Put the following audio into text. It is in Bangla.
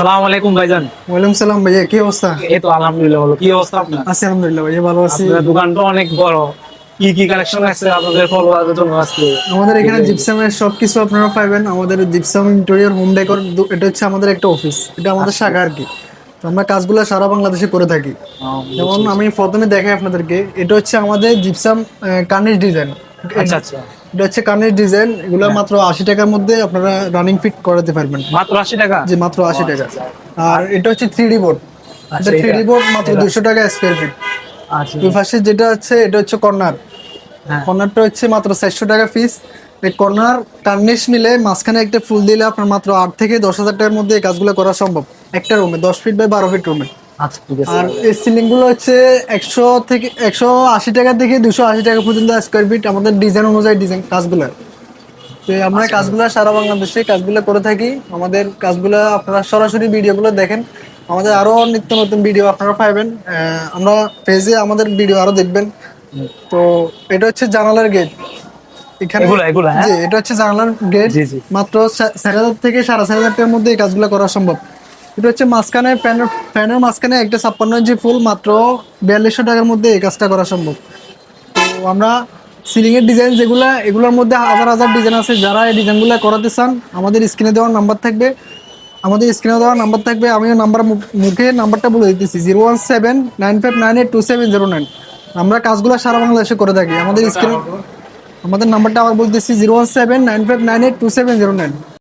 আলাইকুম ভাইজান। ওয়ালাইকুম সালাম ভাইয়া কি অবস্থা? এই তো আলহামদুলিল্লাহ ভালো। কি অবস্থা আপনার? আছি আলহামদুলিল্লাহ ভাইয়া ভালো আছি। আপনার দোকানটা অনেক বড়। কি কি কালেকশন আছে আপনাদের ফলোয়ারদের জন্য আজকে? আমাদের এখানে জিপসামের সবকিছু আপনারা পাবেন আমাদের জিপসাম ইন্টেরিয়র হোম ডেকর এটা হচ্ছে আমাদের একটা অফিস এটা আমাদের শাখা আর কি তো আমরা কাজগুলো সারা বাংলাদেশে করে থাকি। যেমন আমি প্রথমে দেখাই আপনাদেরকে এটা হচ্ছে আমাদের জিপসাম কার্নিশ ডিজাইন আচ্ছা আচ্ছা। এটা হচ্ছে কার্নিশ ডিজাইন এগুলো মাত্র আশি টাকার মধ্যে আপনারা রানিং ফিট করাতে পারবেন। মাত্র আশি টাকা? যে মাত্র আশি টাকা। আর এটা হচ্ছে থ্রি ডি বোর্ড আচ্ছা, থ্রি বোর্ড মাত্র দুশো টাকা স্কোয়ার ফিট আচ্ছা। পাশে যেটা হচ্ছে এটা হচ্ছে কর্নার। হ্যাঁ। কর্নারটা হচ্ছে মাত্র চারশো টাকা পিস এই কর্নার কার্নিশ মিলে মাঝখানে একটা ফুল দিলে আপনার মাত্র আট থেকে দশ হাজার টাকার মধ্যে এই কাজগুলো করা সম্ভব। একটা রুমে দশ ফিট বাই বারো ফিট রুমে আচ্ছা আর এই সিলিংগুলো হচ্ছে একশো থেকে একশো আশি টাকা থেকে দুশো আশি টাকা পর্যন্ত স্কোয়ার ফিট আমাদের ডিজাইন অনুযায়ী ডিজাইন কাজগুলো। তো আমরা কাজগুলো সারা বাংলাদেশে কাজগুলো করে থাকি। আমাদের কাজগুলো আপনারা সরাসরি ভিডিওগুলো দেখেন। আমাদের আরও নিত্য নতুন ভিডিও আপনারা পাইবেন। আহ, আমরা পেজে আমাদের ভিডিও আরও দেখবেন। তো এটা হচ্ছে জানালার গেট এখানে হ্যাঁ? এটা হচ্ছে জানালার গেট। মাত্র চার হাজার থেকে সাড়ে চার হাজার টাকার মধ্যে এই কাজগুলো করা সম্ভব। এটা হচ্ছে মাঝখানে, ফ্যানের ফ্যানের মাঝখানে একটা ছাপ্পান্ন ইঞ্চি ফুল মাত্র বিয়াল্লিশশো টাকার মধ্যে এই কাজটা করা সম্ভব। তো আমরা সিলিংয়ের ডিজাইন যেগুলা, এগুলোর মধ্যে হাজার হাজার ডিজাইন আছে। যারা এই ডিজাইনগুলো করাতে চান, আমাদের স্ক্রিনে দেওয়ার নাম্বার থাকবে। আমাদের স্ক্রিনে দেওয়ার নাম্বার থাকবে, আমিও নাম্বার মুখে নাম্বারটা বলে দিতেছি, zero one seven nine five nine eight two seven zero nine. আমরা কাজগুলো সারা বাংলাদেশে করে থাকি। আমাদের স্ক্রিনে আমাদের নাম্বারটা আবার বলতেছি, zero one seven nine five nine eight two seven zero nine.